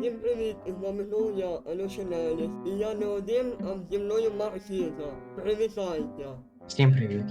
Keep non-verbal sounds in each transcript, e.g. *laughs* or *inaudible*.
Всім привіт, із вами знову я, Ануша Неліс. І я не один, а зі мною Марсіта. Привітайте. Всім привіт.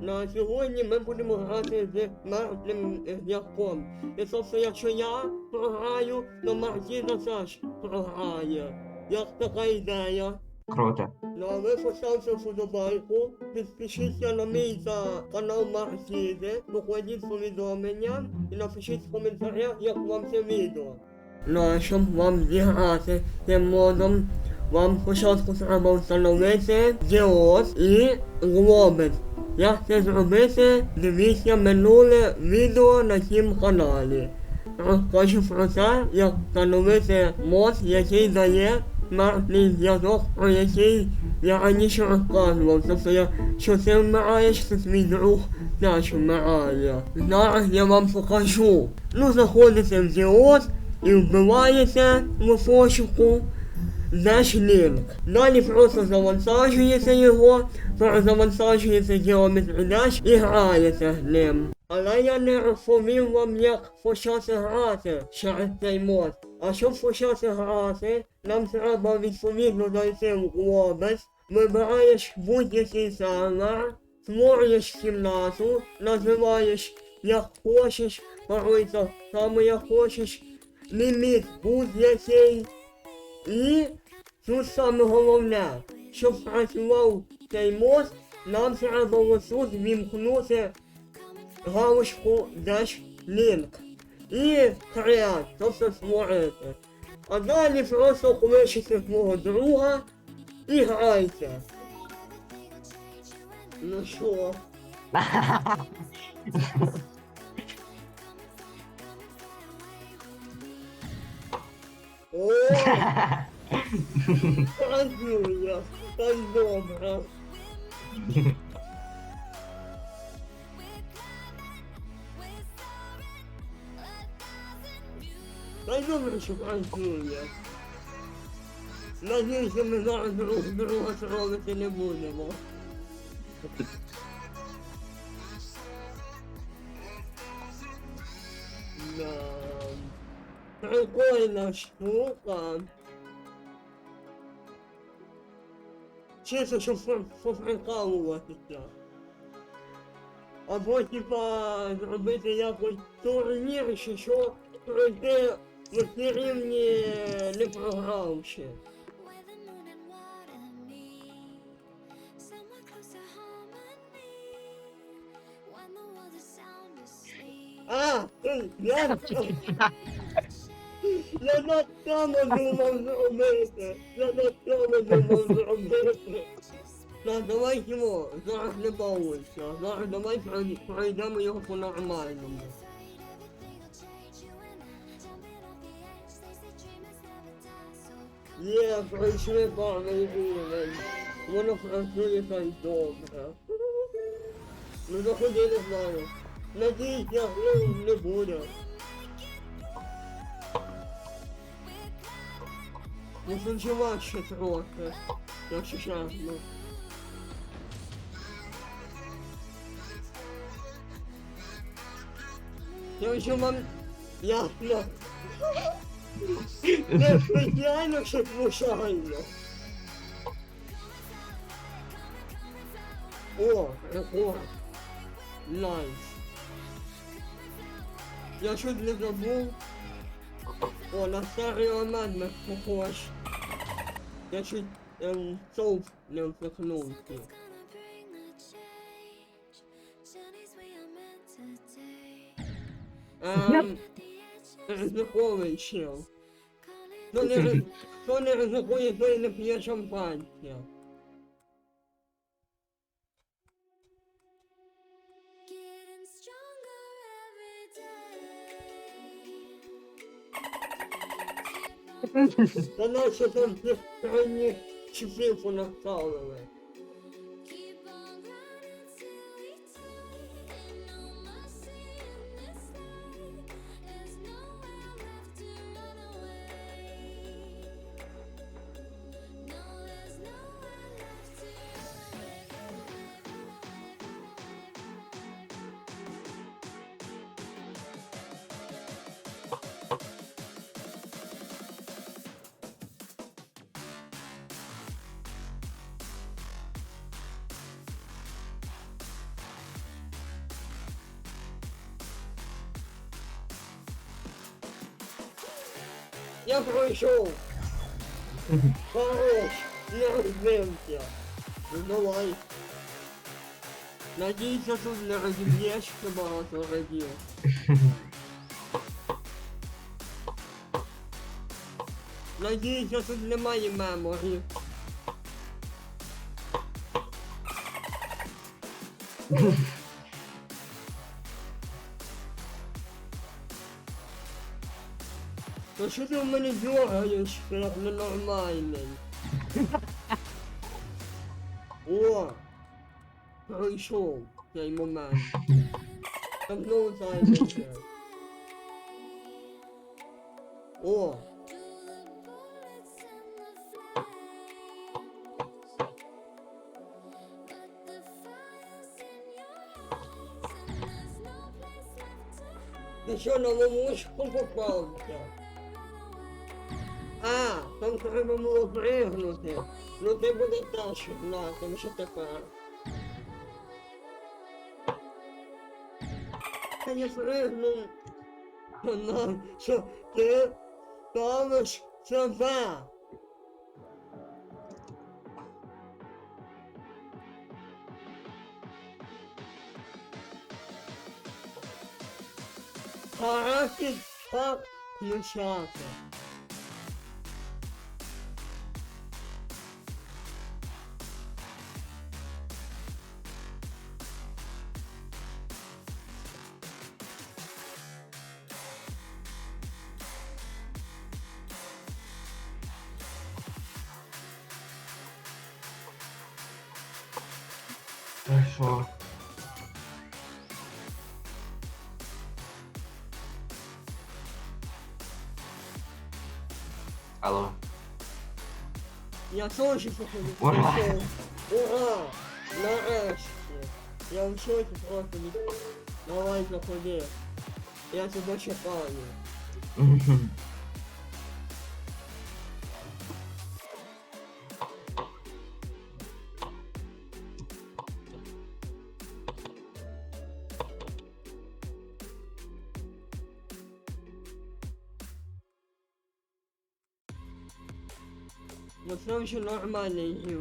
На сьогодні ми будемо грати з мертвим зв'язком. І тобто, якщо я програю, то Марсіта теж програє. Як така ідея? Круто. Ну а ви поставте вподобайку, підпишіться на мій та канал Марсіди, покладіть повідомлення і напишіть в коментарях, як вам це відео. Щоб вам зіграти цим модом, вам спочатку треба встановити діод і глобус. Як це зробити, дивіться минуле відео на цім каналі. Розкажу про те, як встановити мод, який дає мертвий зв'язок, про який я раніше розказував. Тобто, якщо ти вмираєш, то твій друг теж вмирає. Зараз я вам покажу. Ну, заходите в діод і вбиваєте в пошуку Dashlink. Далі просто завантажуєте його, перезавантажуєте Geometry Dash і граєте з ним. Але я не розповів вам, як почати грати через цей мод. А щоб почати грати, нам треба відповідно зайти в Globus, вибираєш будь-який сервер, створюєш кімнату, називаєш як хочеш, так само як хочеш, ліміт будь-який. І тут саме головне, щоб працював цей мост, нам треба отут вімкнути галочку Dash Link і Create, тобто створити. А далі просто кличете свого друга і грайте. Ну що? *laughs* О! Танцює, так добре. Та добре, що танцює. Надіюся, ми зараз друг друга трогати не будемо. Прикольна штука. Чисто, по- поприкалуватися. Або типа зробити якось турнір, чи що пройти в ці рівні не програвши. А, ти, я, я так само думав зробити. Я так само думав зробити. Так, давай його, зараз не балуйся. Зараз давай прой- пройдемо його по-нормальному. Є, пройшли парний рівень. Воно працює так добре. Ну заходи, не знаю. Надійся, ну не буде. Ну спочивай ще трохи, якщо чесно. Якщо вам ясно. Не спеціально, щоб случайно. О, рекорд. Найс. Я чуть не забув. О, на старий оман похож. Я чуть ем, соус не take. Ем, ризиковий чел. Хто не, хто не ризикує, той не п'є шампанське. Та наче там ці крайні чіпи понаставили. Я пройшов. Хорош, не розбився. Ну давай. Надійся, тут не розіб'єш багато разів. Надійся, тут немає меморів. *laughs* що ти в мене дергаєш, як ненормальний? О! Пройшов цей момент. Там знову займеться. О! Ти що на ловушку попався? А, треба було пригнути. Ну ти буде теж знати, що тепер. Я пригнув. На, що ти ставиш себе. Характер так включати. Я тоже походу Ура! Ура! Нарешті! Я в шоке просто не... Давай заходи. Я тебя чекаю.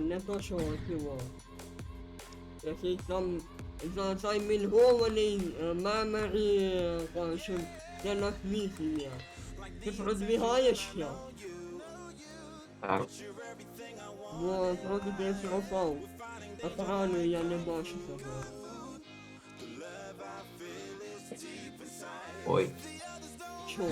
Не то що цього. Якийсь там за займінгований е, меморі, е, коротше, це на? Так. Бо трохи ти пропав. Екрану я не бачу тебе. Ой. Чо?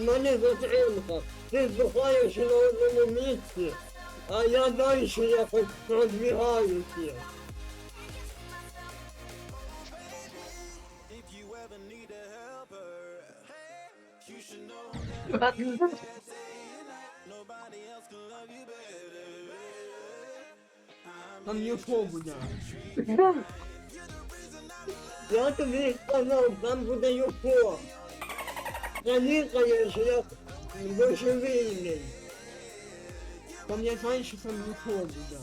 Мене затримка. Ти здухаєш на одному місці, а я далі якось продвігаюся. Там ніхто буде. Я тобі сказав, там буде юфо. Залікаєш як божевільний. Пам'ятай, що там юфо буде.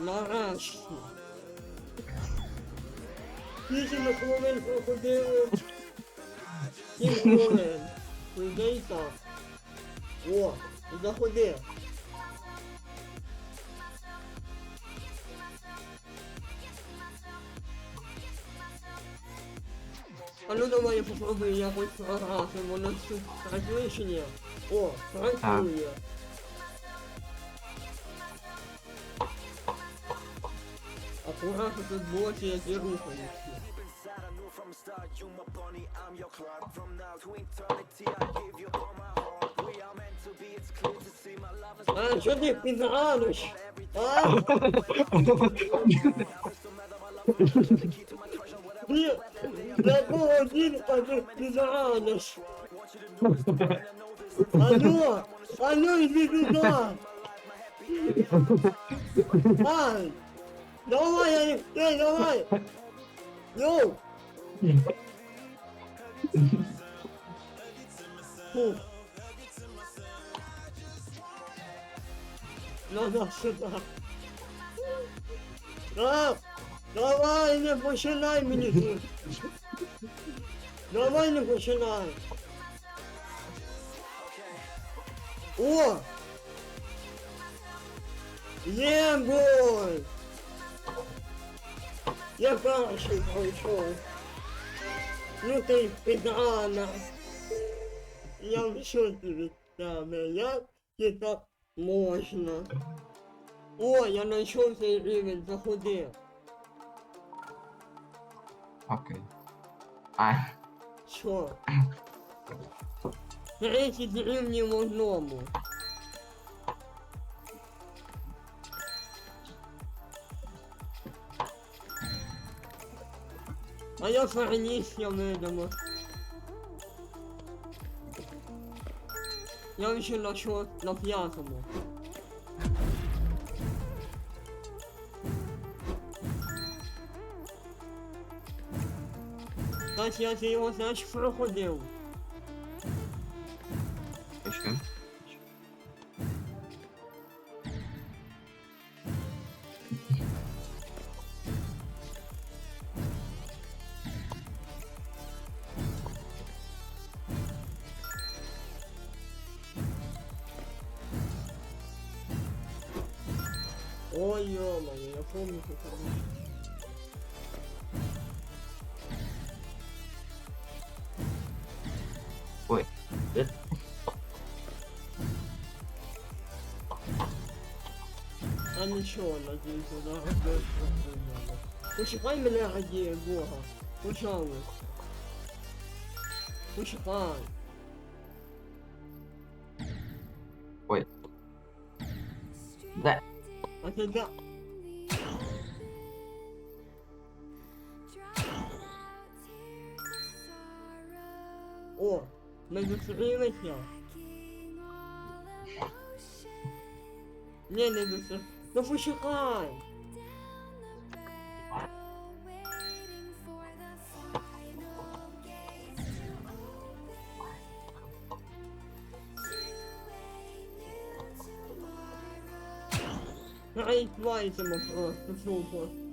Нарешті. Скільки на хвилин проходило? Сім хвилин. Прийди так. О, заходи. А ну давай я попробую якось програти, воно тут працює чи ні? О, працює. Акуратно тут блоки, які рухаються. inside, I knew from the start you my bunny, I'm your Clark. From now to eternity, I give you all my heart. We are meant to be, it's clear to see my love is А, що ти підраниш? А? Ти, якого дінка ти? Алло! Алло, иди сюда! Ай! Давай, Алексей, давай! Йоу! Надо сюда. Да, давай, не починай мені тут. Давай не починай. О! Є бой! Я перший пройшов. Ну ти підрана. Я в шоці від тебе. Як і так можна? О, я знайшов цей рівень, заходи. Окей. А, Що? 30 рівнів в одному. А я фарнісся видимо. Я ще на що на п'ятому. aqui eu tenho um Acho que Uhum. Olha, mano, eu fui muito, cara. Ой. Е, А ничего, надеюсь, да, больше надо. Почекай мене ради Бога. Пожалуйста. Почекай. Ой. Да. А ти да. О, ми зустрілися. Не, не зустрілися. Ну почекай. Ай, твайтимо просто, супер.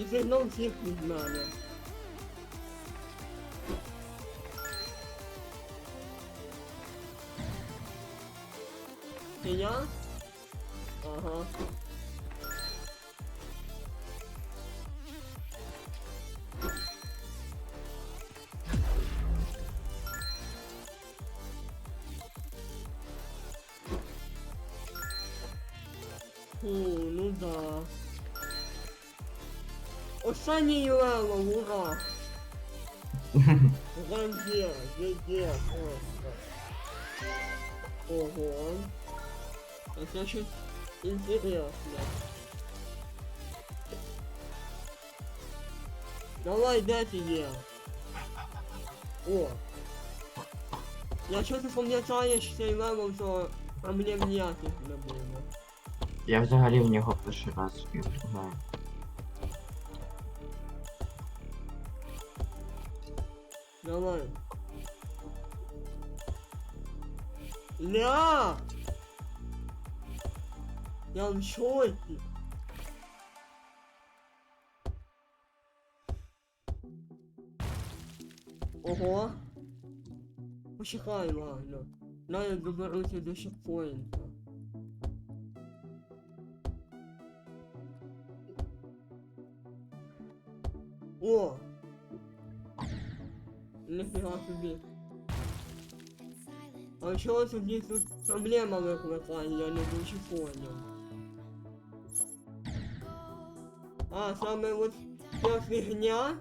І сигнал всіх від мене. Це я? Останній левел, ура! Ганде, где просто. Ого. Это очень интересно. Давай, дайте я. О. Я что-то пам'ятаю, що цей левел, то проблем ніяких не було. Я взагалі в нього перший раз граю. Давай. Ля! Я в шоке. Ого. Почекай, ладно. На я доберуся до чекпоінта. О! Нифига себе. А у тут тут проблема выплыла, я не очень понял. А, самая вот вся фигня?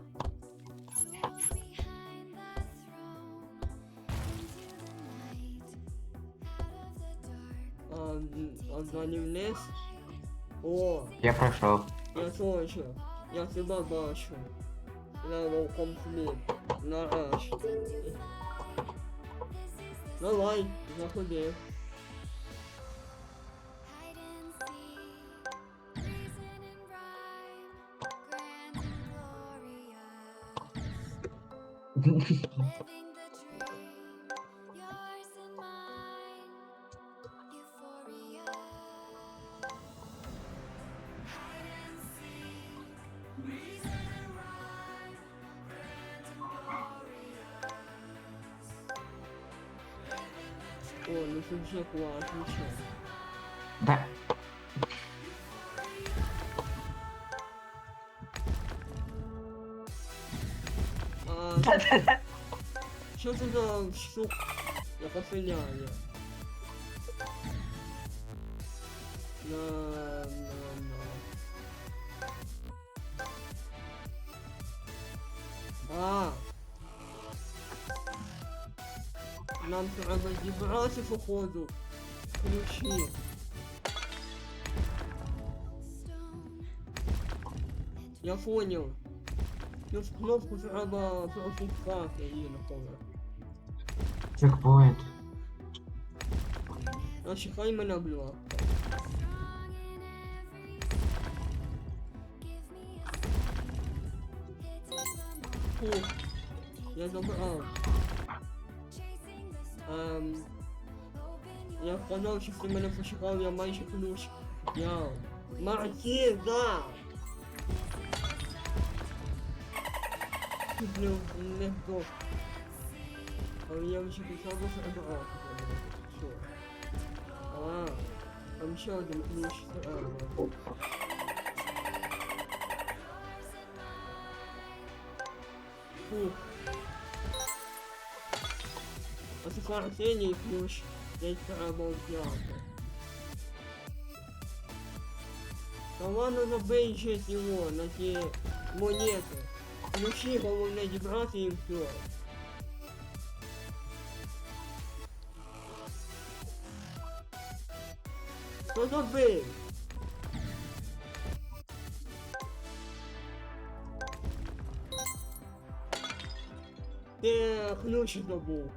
А, а не лес? О! Я прошел. Я тоже. Я сюда бачу. Я его комплект. Level complete. Нарешті. Давай, заходи. Hide Living the О, ну тут вже класно. Да. А, що це за штука, яка пиляє? На, на, на. А. Нам треба зібрати, походу, ключі. Я понял. Ну, в кнопку треба пропускати її напевно. Чекпоінт. А чекай мене блок. Strong in я вказав, що ти мене почекав, я майже ключ. Я. Маркіза! Тут не, не вдох. Але я вже писав, що забрав. Що? А, там ще один ключ. треба. Фух. А це квартирний ключ. Десь треба взяти. Та ладно забий щось його на ті монети. Ключі головне зібрати і все. Хто забив? Ти ключ забув,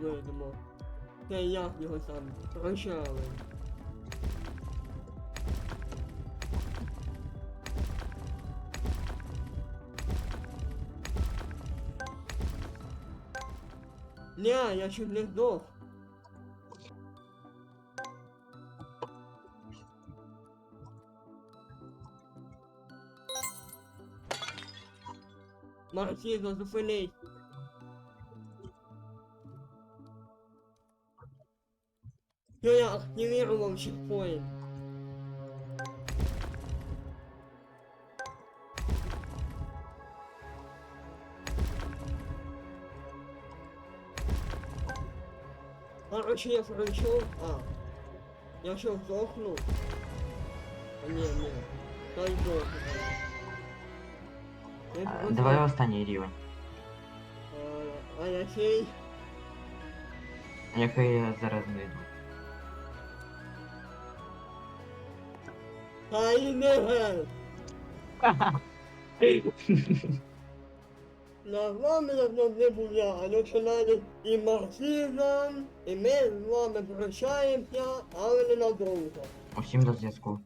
видимо. Це як його там прощали. Не, я чуть не здох. Марсізо, зупинись. Все, я активировал чекпоинт. Короче, я пройшов. А. Я що, здохнув? А, ні, ні. Дай здохну. Я А, просто- Давай останній рівень, А, а який? який я зараз знайду. Та never. На вами давно не був я, а починали і Марсізом, і ми з вами прощаємося, але ненадовго. Усім до зв'язку.